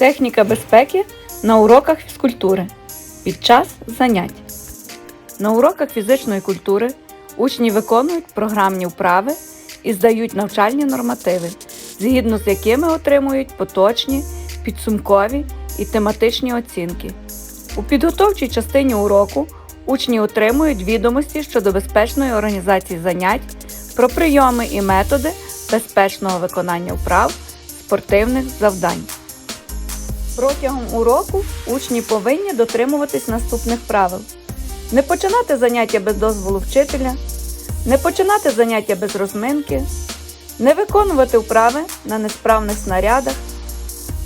Техніка безпеки на уроках фізкультури під час занять. На уроках фізичної культури учні виконують програмні вправи і здають навчальні нормативи, згідно з якими отримують поточні, підсумкові і тематичні оцінки. У підготовчій частині уроку учні отримують відомості щодо безпечної організації занять, про прийоми і методи безпечного виконання вправ спортивних завдань. Протягом уроку учні повинні дотримуватись наступних правил: не починати заняття без дозволу вчителя, не починати заняття без розминки, не виконувати вправи на несправних снарядах,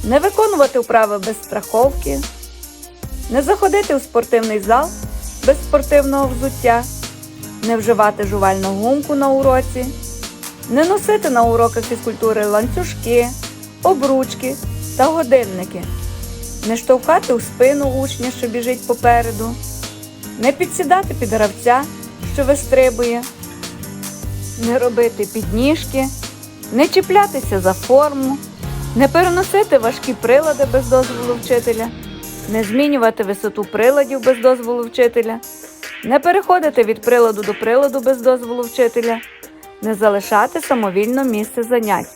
не виконувати вправи без страховки, не заходити у спортивний зал без спортивного взуття, не вживати жувальну гумку на уроці, не носити на уроках фізкультури ланцюжки, обручки та годинники, не штовхати у спину учня, що біжить попереду, не підсідати під гравця, що вистрибує, не робити підніжки, не чіплятися за форму, не переносити важкі прилади без дозволу вчителя, не змінювати висоту приладів без дозволу вчителя, не переходити від приладу до приладу без дозволу вчителя, не залишати самовільно місце занять,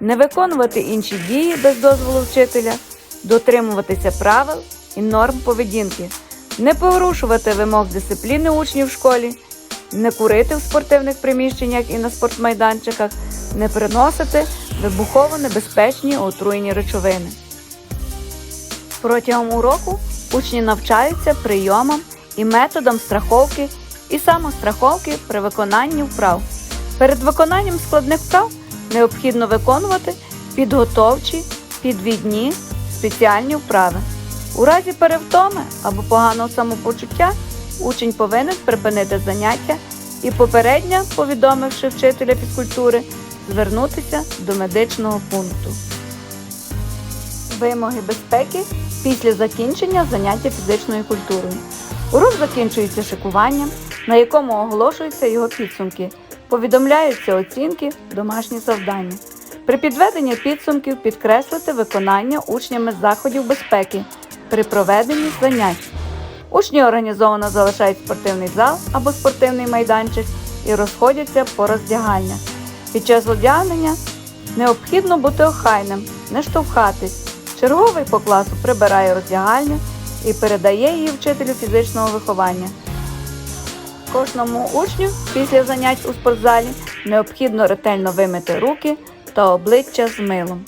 не виконувати інші дії без дозволу вчителя, дотримуватися правил і норм поведінки, не порушувати вимог дисципліни учнів в школі, не курити в спортивних приміщеннях і на спортмайданчиках, не приносити вибухово небезпечні отруйні речовини. Протягом уроку учні навчаються прийомам і методам страховки і самостраховки при виконанні вправ. Перед виконанням складних вправ необхідно виконувати підготовчі, підвідні, спеціальні вправи. У разі перевтоми або поганого самопочуття учень повинен припинити заняття і попередньо, повідомивши вчителя фізкультури, звернутися до медичного пункту. Вимоги безпеки після закінчення заняття фізичною культурою. Урок закінчується шикуванням, на якому оголошуються його підсумки, повідомляються оцінки, домашні завдання. При підведенні підсумків підкреслити виконання учнями заходів безпеки при проведенні занять. Учні організовано залишають спортивний зал або спортивний майданчик і розходяться по роздягальнях. Під час одягнення необхідно бути охайним, не штовхатись. Черговий по класу прибирає роздягальню і передає її вчителю фізичного виховання. Кожному учню після занять у спортзалі необхідно ретельно вимити руки та обличчя з милом.